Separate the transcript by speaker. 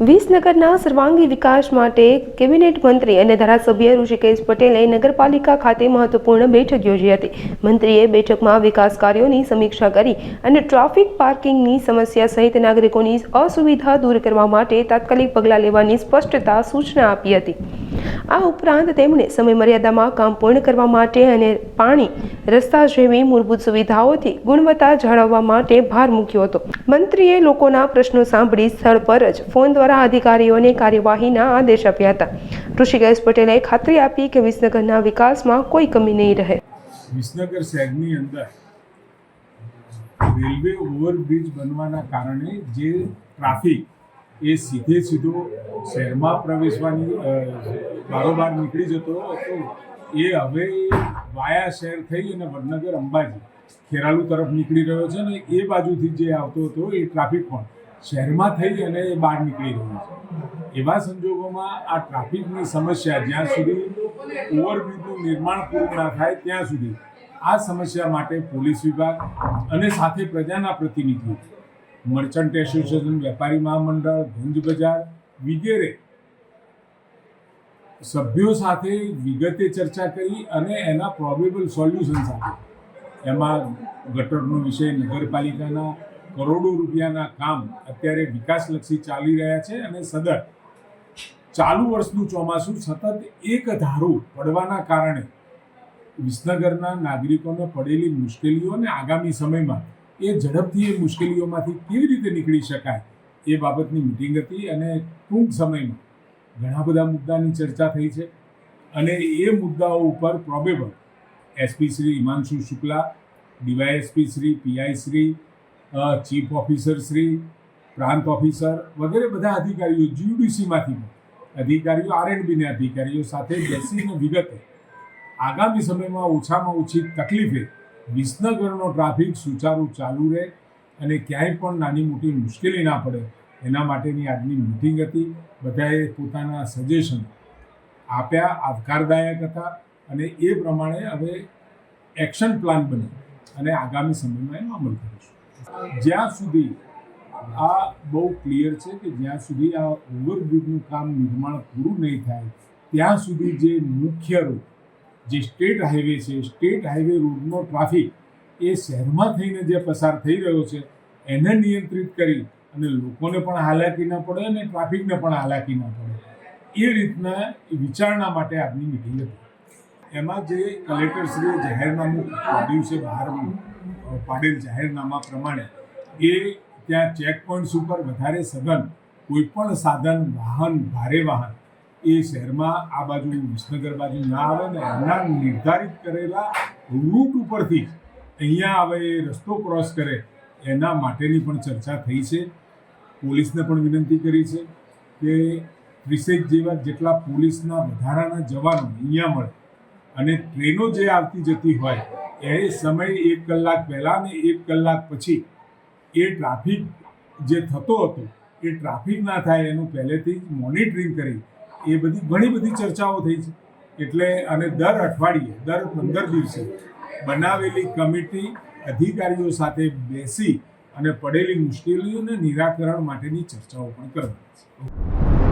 Speaker 1: વિસનગરના સર્વાંગી વિકાસ માટે કેબિનેટ મંત્રી અને ધારાસભ્ય ઋષિકેશ પટેલે નગરપાલિકા ખાતે મહત્વપૂર્ણ બેઠક યોજી હતી. મંત્રીએ બેઠકમાં વિકાસ કાર્યોની સમીક્ષા કરી અને ટ્રાફિક પાર્કિંગની સમસ્યા સહિત નાગરિકોની અસુવિધા દૂર કરવા માટે તાત્કાલિક પગલાં લેવાની સ્પષ્ટતા સૂચના આપી હતી. આ ઉપરાંત તેમણે સમયમર્યાદામાં કામ પૂર્ણ કરવા માટે અને પાણી રસ્તા જેવી મૂળભૂત સુવિધાઓથી ગુણવત્તા જાળવવા માટે ભાર મૂક્યો હતો. મંત્રીએ લોકોના પ્રશ્નો સાંભળી સ્થળ પર જ ફોન દ્વારા અધિકારીઓને કાર્યવાહીના આદેશ આપ્યા હતા. ઋષિકેશ પટેલે ખાતરી આપી કે વિસનગરના વિકાસમાં કોઈ કમી નહીં રહે.
Speaker 2: વિસનગર શહેરની અંદર રેલવે ઓવરબ્રિજ બનવાના કારણે જે ટ્રાફિક એ સીધે સીધો શહેરમાં પ્રવેશવાની બારોબાર નીકળી જતો હતો. એ હવે વાયા શહેર થઈ અને વડનગર અંબાજી, ખેરાલુ તરફ નીકળી રહ્યો છે અને એ બાજુથી જે આવતો હતો એ ટ્રાફિક પણ શહેરમાં થઈ અને એ બહાર નીકળી રહ્યો છે. એવા સંજોગોમાં આ ટ્રાફિકની સમસ્યા જ્યાં સુધી ઓવરબ્રિજનું નિર્માણ પૂરું ના થાય ત્યાં સુધી આ સમસ્યા માટે પોલીસ વિભાગ અને સાથે પ્રજાના પ્રતિનિધિઓ મર્ચન્ટ એસોસિએશન વેપારી મહામંડળ ભુંજ બજાર વગેરે સભ્યો સાથે વિગતે ચર્ચા કરી અને એના પ્રોબેબલ સોલ્યુશન સાથે. એમાં ગટરનો વિષય, નગરપાલિકાના કરોડો રૂપિયાના કામ અત્યારે વિકાસલક્ષી ચાલી રહ્યા છે અને સદર ચાલુ વર્ષનું ચોમાસું સતત એક ધારું પડવાના કારણે વિસનગરના નાગરિકોને પડેલી મુશ્કેલીઓ અને આગામી સમયમાં એ ઝડપથી એ મુશ્કેલીઓમાંથી કેવી રીતે નીકળી શકાય એ બાબતની મિટિંગ હતી અને ટૂંક સમયમાં ઘણા બધા મુદ્દાની ચર્ચા થઈ છે અને એ મુદ્દાઓ ઉપર probable SP Shri Himanshu Shukla DySP Shri PI Shri chief officer Shri, પ્રાંત ઓફિસર વગેરે બધા અધિકારીઓ જીયુડીસીમાંથી અધિકારીઓ આરએનબીના અધિકારીઓ સાથે બેસીને વિગતે આગામી સમયમાં ઓછામાં ઓછી તકલીફે વિસનગરનો ટ્રાફિક સુચારુ ચાલુ રહે અને ક્યાંય પણ નાની મોટી મુશ્કેલી ના પડે, એના માટેની આજની મિટિંગ હતી. બધાએ પોતાના સજેશન આપ્યા, આવકારદાયક હતા અને એ પ્રમાણે હવે એક્શન પ્લાન બની અને આગામી સમયમાં એનો અમલ કરીશું. જ્યાં સુધી આ બહુ ક્લિયર છે કે જ્યાં સુધી આ ઓવરબ્રિજનું કામ નિર્માણ પૂરું નહીં થાય, ત્યાં સુધી જે મુખ્ય રોડ જે સ્ટેટ હાઈવે છે, સ્ટેટ હાઈવે રોડનો ટ્રાફિક એ શહેરમાં થઈને જે પસાર થઈ રહ્યો છે, એને નિયંત્રિત કરી અને લોકોને પણ હાલાકી ના પડે અને ટ્રાફિકને પણ હાલાકી ના પડે. એ રીતના વિચારણા માટે આજની મિટિંગ હતી. એમાં જે કલેક્ટરશ્રીએ જાહેરનામું દિવસે બહાર પાડેલ જાહેરનામા પ્રમાણે, એ ત્યાં ચેક પોઈન્ટ્સ ઉપર વધારે સઘન કોઈ પણ સાધન, વાહન, ભારે વાહન એ શહેરમાં આ બાજુ વિસનગર બાજુ ના આવે ને એમના નિર્ધારિત કરેલા રૂટ ઉપરથી અહીંયા આવે એ રસ્તો ક્રોસ કરે, એના માટેની પણ ચર્ચા થઈ છે. પોલીસને પણ વિનંતી કરી છે કે ત્રીસેક જેવા જેટલા પોલીસના વધારાના જવાનો અહીંયા મળે અને ટ્રેનો જે આવતી જતી હોય, એ સમય એક કલાક પહેલાં ને એક કલાક પછી એ ટ્રાફિક જે થતો હતો, એ ટ્રાફિક ના થાય એનું પહેલેથી જ મોનિટરિંગ કરી એ બધી ઘણી બધી ચર્ચાઓ થઈ છે. એટલે અને દર અઠવાડિયે, દર પંદર દિવસે બનાવેલી કમિટી અધિકારીઓ સાથે બેસી અને પડેલી મુશ્કેલીઓને નિરાકરણ માટેની ચર્ચાઓ પણ કરવાની છે.